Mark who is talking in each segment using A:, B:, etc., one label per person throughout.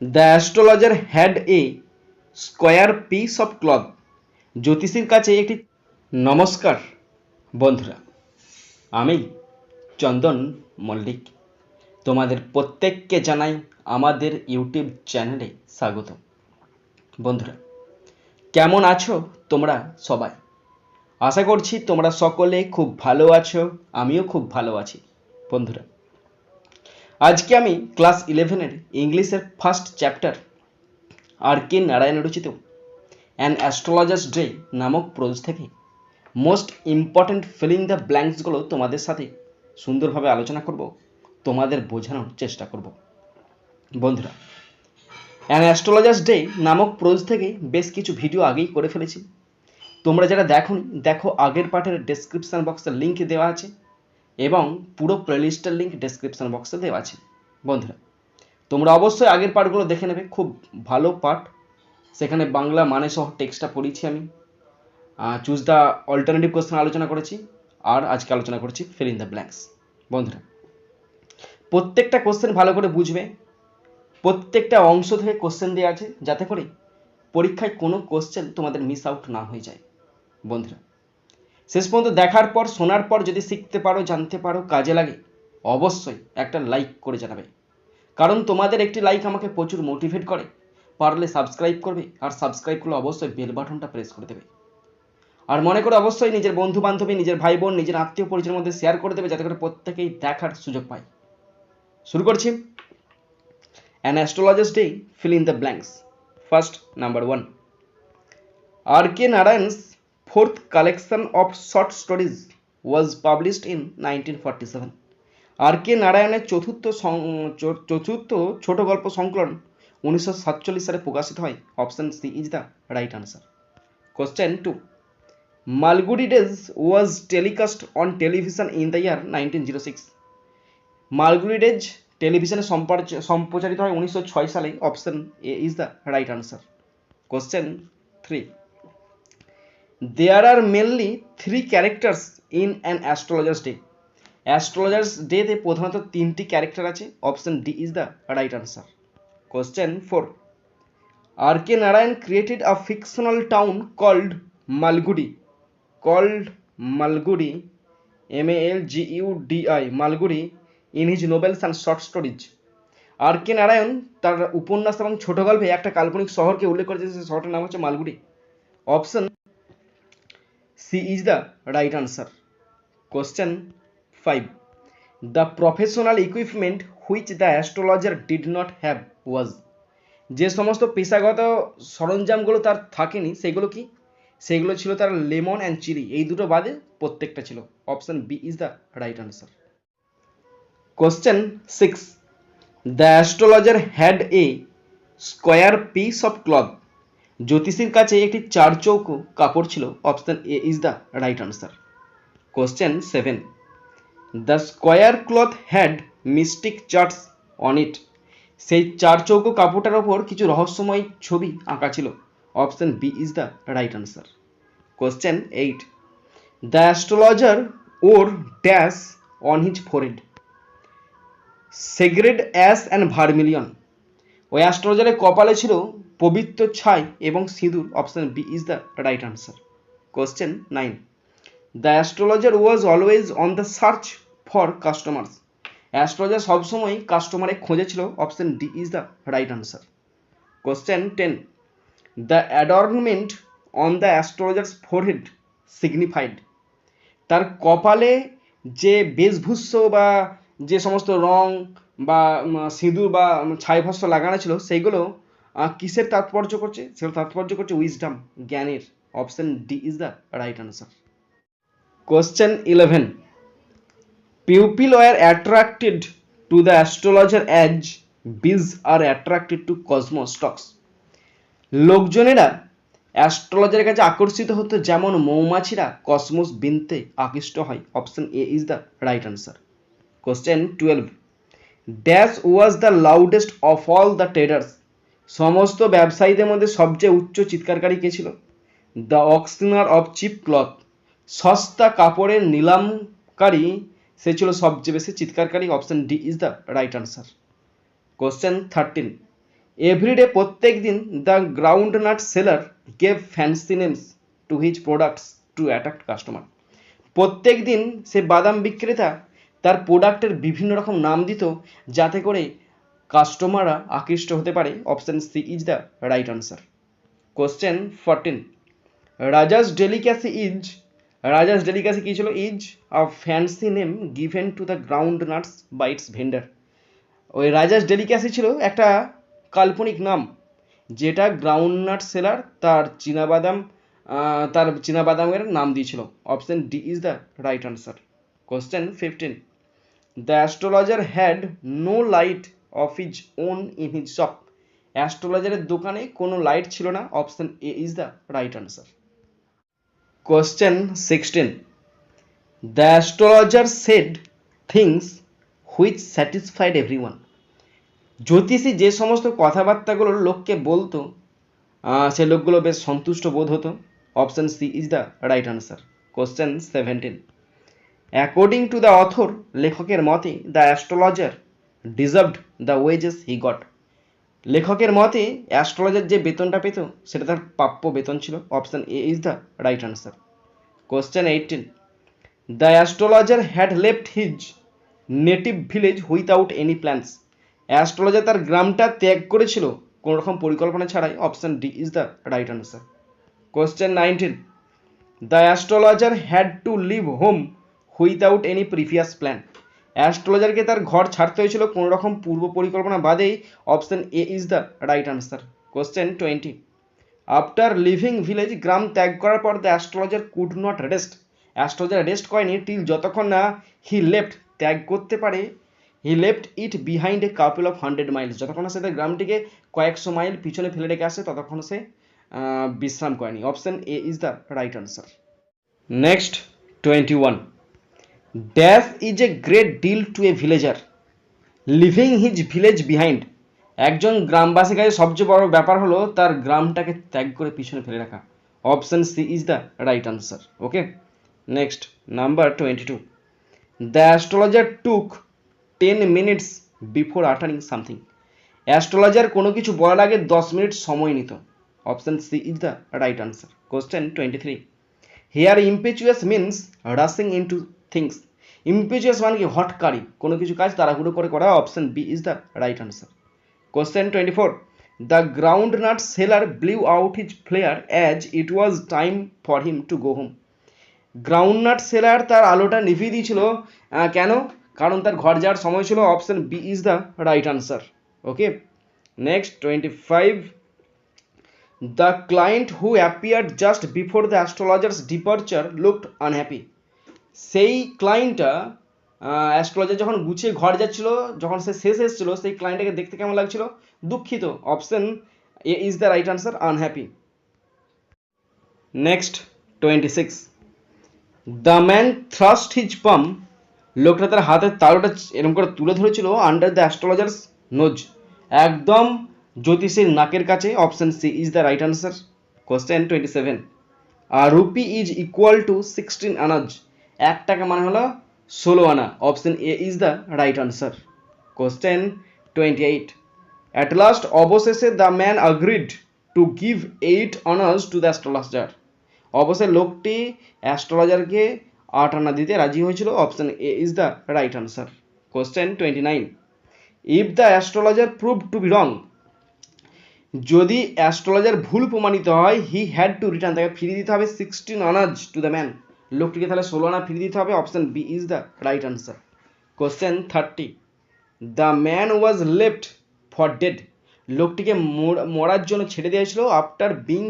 A: The astrologer had a square piece of cloth. জ্যোতিষীর কাছে একটি নমস্কার, বন্ধুরা। আমি চন্দন মল্লিক। তোমাদের প্রত্যেককে জানাই আমাদের ইউটিউব চ্যানেলে স্বাগত। বন্ধুরা, কেমন আছো তোমরা সবাই? আশা করছি তোমরা সকলে খুব ভালো আছো, আমিও খুব ভালো আছি। বন্ধুরা আজকে আমি ক্লাস ইলেভেনের ইংলিশের first chapter R K Narayan রচিত অ্যান অ্যাস্ট্রোলজার্স ডে নামক প্রোজ থেকে মোস্ট ইম্পর্ট্যান্ট ফিলিং দ্য ব্ল্যাঙ্কসগুলো তোমাদের সাথে সুন্দরভাবে আলোচনা করব, তোমাদের বোঝানোর চেষ্টা করব। বন্ধুরা অ্যান অ্যাস্ট্রোলজার্স ডে নামক প্রোজ থেকে বেশ কিছু ভিডিও আগেই করে ফেলেছি। তোমরা যারা দেখোনি, দেখো আগের পাঠের ডেসক্রিপশন বক্সে লিঙ্ক দেওয়া আছে। এবং পুরো প্লেলিস্টের লিঙ্ক ডেসক্রিপশন বক্সে দেওয়া আছে। বন্ধুরা, তোমরা অবশ্যই আগের পাঠগুলো দেখে নেবে, খুব ভালো পাঠ। সেখানে বাংলা মানে সহ টেক্সটটা পড়িয়েছি আমি। চুজ দ্য অল্টারনেটিভ কোশ্চেন আলোচনা করেছি, আর আজকে আলোচনা করছি ফিল ইন দ্য ব্ল্যাঙ্কস বন্ধুরা, প্রত্যেকটা কোশ্চেন ভালো করে বুঝবে। প্রত্যেকটা অংশ থেকে কোশ্চেন দেওয়া আছে, যাতে করে পরীক্ষায় কোনো কোশ্চেন তোমাদের মিস আউট না হয়ে যায়। বন্ধুরা শেষ পর্যন্ত দেখার পর, শোনার পর যদি শিখতে পারো, জানতে পারো, কাজে লাগে, অবশ্যই একটা লাইক করে জানাবে। কারণ তোমাদের একটি লাইক আমাকে প্রচুর মোটিভেট করে। পারলে সাবস্ক্রাইব করবে আর সাবস্ক্রাইব করলে অবশ্যই বেল বাটনটা প্রেস করে দেবে। আর মনে করে অবশ্যই নিজের বন্ধু বান্ধবী নিজের ভাই বোন নিজের আত্মীয় পরিচয়ের মধ্যে শেয়ার করে দেবে, যাতে করে প্রত্যেকেই দেখার সুযোগ পায়। শুরু করছি। An astrologer's day fill in the blanks first number one R K Narayan's fourth collection of short stories was published in 1947 R K নারায়ণের চতুর্থ চতুর্থ ছোট গল্প সংকলন উনিশশো সাতচল্লিশ সালে প্রকাশিত হয়। Option C is the right answer question two Malgudi days was telecast on television in the year nineteen zero six Malgudi days টেলিভিশনে সম্পার- সম্প্রচারিত হয় উনিশশো ছয় সালে। Option A is the right answer question three there are mainly three characters in an astrologer's day. Astrologer's ডেতে প্রধানত তিনটি ক্যারেক্টার আছে। Option D is the right answer question four R K Narayan created a fictional town called Malgudi called Malgudi M A L G U D I Malgudi in his novels and short stories R K Narayan তার উপন্যাস এবং ছোট গল্পে একটা কাল্পনিক শহরকে উল্লেখ করেছে সেই শহরটার নাম হচ্ছে Malgudi option C is the right answer. Question 5. The professional equipment which the astrologer did not have was যে সমস্ত পেশাগত সরঞ্জামগুলো তার থাকেনি, সেগুলো কি? সেগুলো ছিল তার লেমন অ্যান্ড চিলি এই দুটো বাদে প্রত্যেকটা ছিল। Option B is the right answer question six the astrologer had a square piece of cloth জ্যোতিষীর কাছে একটি চার চৌকো কাপড় ছিল। Option A is the right answer question seven the square cloth had mystic charts on it সেই চার চৌকো কাপড়টার ওপর কিছু রহস্যময় ছবি আঁকা ছিল। Option B is the right answer question eight the astrologer or dash on his forehead sacred ash and vermilion ওই অ্যাস্ট্রোলজারের কপালে ছিল পবিত্র ছাই এবং সিঁদুর option B is the right answer question nine the astrologer was always on the search for customers astrologer সবসময় কাস্টমারের খোঁজে ছিল option D is the right answer question ten the adornment on the astrologer's forehead signified তার কপালে যে বেশভূষ্য বা যে সমস্ত রং বা সিঁদুর বা ছাইভস্য লাগানো ছিল, সেইগুলো কিসের তাৎপর্য করছে? সেগুলো তাৎপর্য করছে উইজডম জ্ঞানের। Option D is the right answer question eleven pupil were attracted to the astrologer as bees are attracted to cosmos stalks লোকজনেরা অ্যাস্ট্রোলজারের কাছে আকর্ষিত হতো যেমন মৌমাছিরা কসমোস বিনতে আকৃষ্ট হয়। Option A is the right answer question twelve dash was the loudest of all the traders সমস্ত ব্যবসায়ীদের মধ্যে সবচেয়ে উচ্চ চিৎকারকারী কে ছিল? The auctioneer of cheap cloth সস্তা কাপড়ের নিলামকারী, সে ছিল সবচেয়ে বেশি চিৎকারকারী option D is the right answer question thirteen everyday প্রত্যেক দিন the ground nut seller gave fancy names to his products to attract customer প্রত্যেক দিন সে বাদাম বিক্রেতা তার প্রোডাক্টের বিভিন্ন রকম নাম দিত, যাতে করে কাস্টমাররা আকৃষ্ট হতে পারে। Option C is the right answer. Question fourteen. Raja's delicacy is Raja's delicacy কী ছিল? Is a fancy name given to the ground nuts by its vendor. ওই রাজাস ডেলিক্যাসি ছিল একটা কাল্পনিক নাম, যেটা গ্রাউন্ড নাট সেলার তার চীনাবাদাম তার চীনাবাদামের নাম দিয়েছিল। Option D is the right answer. Question fifteen. The astrologer had no light of his own in his shop অ্যাস্ট্রোলজারের দোকানে কোনো লাইট ছিল না। Option A is the right answer question sixteen the astrologer said things which satisfied every one জ্যোতিষী যে সমস্ত কথাবার্তাগুলো লোককে বলতো সে লোকগুলো বেশ সন্তুষ্ট বোধ হতো। Option C is the right answer question seventeen according to the author লেখকের মতে the astrologer deserved the wages he got লেখকের মতে অ্যাস্ট্রোলজার যে বেতনটা পেত, সেটা তার প্রাপ্য বেতন ছিল। Option A is the right answer question eighteen the astrologer had left his native village without any plans astrologer তার গ্রামটা ত্যাগ করেছিল, কোনো রকম পরিকল্পনা ছাড়াই। Option D is the right answer question nineteen the astrologer had to leave home without any previous plan অ্যাস্ট্রোলজারকে তার ঘর ছাড়তে হয়েছিল কোনো রকম পূর্ব পরিকল্পনা বাদেই option A is the right answer question twenty after leaving village গ্রাম ত্যাগ করার পর the astrologer could not rest astrologer rest করেনি টিল যতক্ষণ না হি লেফট ত্যাগ করতে পারে। He left it behind a couple of hundred miles যতক্ষণ সে তার গ্রামটিকে কয়েকশো মাইল পিছনে ফেলে রেখে আসে, ততক্ষণ সে বিশ্রাম করেনি। Option A is the right answer next twenty one dash is a great deal to a villager leaving his village behind একজন গ্রামবাসীর কাছে সবচেয়ে বড় ব্যাপার হলো তার গ্রামটাকে ত্যাগ করে পিছনে ফেলে রাখা। Option C is the right answer okay next number twenty two the astrologer took ten minutes before uttering something astrologer কোনো কিছু বলার আগে দশ মিনিট সময় নিত। Option C is the right answer question twenty three here impetuous means rushing into things impetuous মানে কি হটকারি কোনো কিছু কাজ তাড়াহুড়ো করে করা option B is the right answer question twenty four the ground nut seller blew out his flare as it was time for him to go home groundnut seller তার আলোটা নিভিয়ে দিয়েছিল কেন? কারণ তার ঘর যাওয়ার সময় ছিল option B is the right answer okay next twenty five the client who appeared just before the astrologer's departure looked unhappy সেই ক্লায়েন্টটা অ্যাস্ট্রোলজার যখন গুছিয়ে ঘর যাচ্ছিল, যখন সে শেষ এসেছিল, সেই ক্লায়েন্টটাকে দেখতে কেমন লাগছিল? দুঃখিত। Option A is the right answer unhappy next twenty six the man thrust his palm লোকটা তার হাতের তালুটা এরকম করে তুলে ধরেছিল আন্ডার দ্য অ্যাস্ট্রোলজার্স নোজ একদম জ্যোতিষের নাকের কাছে option C is the right answer question twenty seven a rupee is equal to sixteen annas এক টাকা মানে হলো ষোলো আনা। Option A is the right answer question twenty eight at last অবশেষে the man agreed to give eight annas to the astrologer অবশ্যই লোকটি অ্যাস্ট্রোলজারকে আট আনা দিতে রাজি হয়েছিল। Option A is the right answer question twenty nine if the astrologer prove to be wrong যদি অ্যাস্ট্রোলজার ভুল প্রমাণিত হয় হি হ্যাড টু রিটার্ন তাকে ফিরিয়ে দিতে হবে সিক্সটিন আনাজ টু দ্য ম্যান লোকটিকে তাহলে ষোলো আনা ফিরিয়ে দিতে হবে। Option B is the right answer question thirty the man was left for dead লোকটিকে মর- মরার জন্য ছেড়ে দেওয়া হয়েছিল। আফটার বিং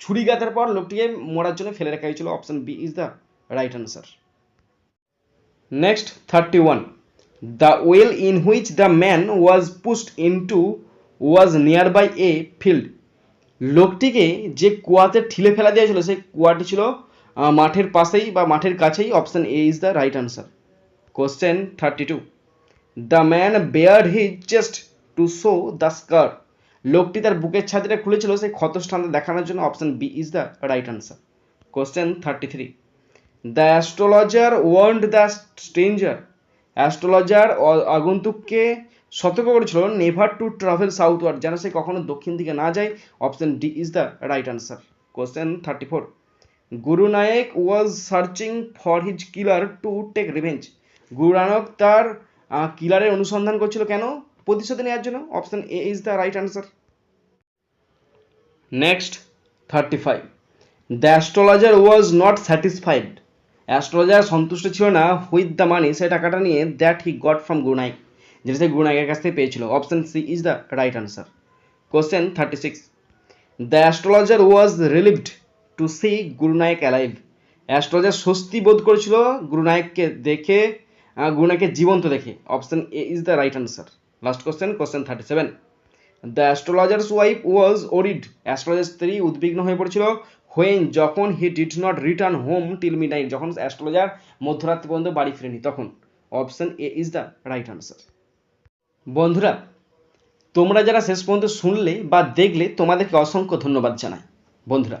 A: ছুরি গাঁথার পর লোকটিকে মরার জন্য ফেলে রাখা হয়েছিল। Option B is the right answer next thirty one the well in which the man was pushed into was near by a field লোকটিকে যে কুয়াতে ঠিলে ফেলা দিয়েছিল সেই কুয়াটি ছিল মাঠের পাশেই বা মাঠের কাছেই option A is the right answer question thirty two the man bared his chest to show the scar লোকটি তার বুকের ছাতিটা খুলেছিল, সেই ক্ষতস্থানটা দেখানোর জন্য option B is the right answer question thirty three the astrologer warned the stranger astrologer আগন্তুককে সতর্ক করেছিল নেভার টু ট্রাভেল সাউথওয়ার্ড যেন সে কখনো দক্ষিণ দিকে না যায় option D is the right answer question thirty four Guru Nayak was searching for his killer to take revenge Guru Nanak তার কিলারের অনুসন্ধান করছিল কেন? প্রতিশোধ নেওয়ার জন্য। Option A is the right answer next thirty five the astrologer was not satisfied astrologer সন্তুষ্ট ছিল না হুইথ দ্য মানি সে টাকাটা নিয়ে that he got from Gurunayak যেটা সে গুরুনাইকের কাছ থেকে পেয়েছিল। Option C is the right answer question thirty six the astrologer was relieved to see Gurunayak alive astrologer স্বস্তি বোধ করেছিল গুরুনায়ককে দেখে গুরুনায়ককে জীবন্ত দেখে option A is the right answer last question question thirty seven the astrologer's wife was worried astrologer স্ত্রী উদ্বিগ্ন হয়ে পড়েছিল। হোয়েন যখন he did not return home till midnight যখন অ্যাস্ট্রোলজার মধ্যরাত্রি পর্যন্ত বাড়ি ফিরেনি, তখন। Option A is the right answer বন্ধুরা, তোমরা যারা শেষ পর্যন্ত শুনলে বা দেখলে, তোমাদেরকে অসংখ্য ধন্যবাদ জানাই। বন্ধুরা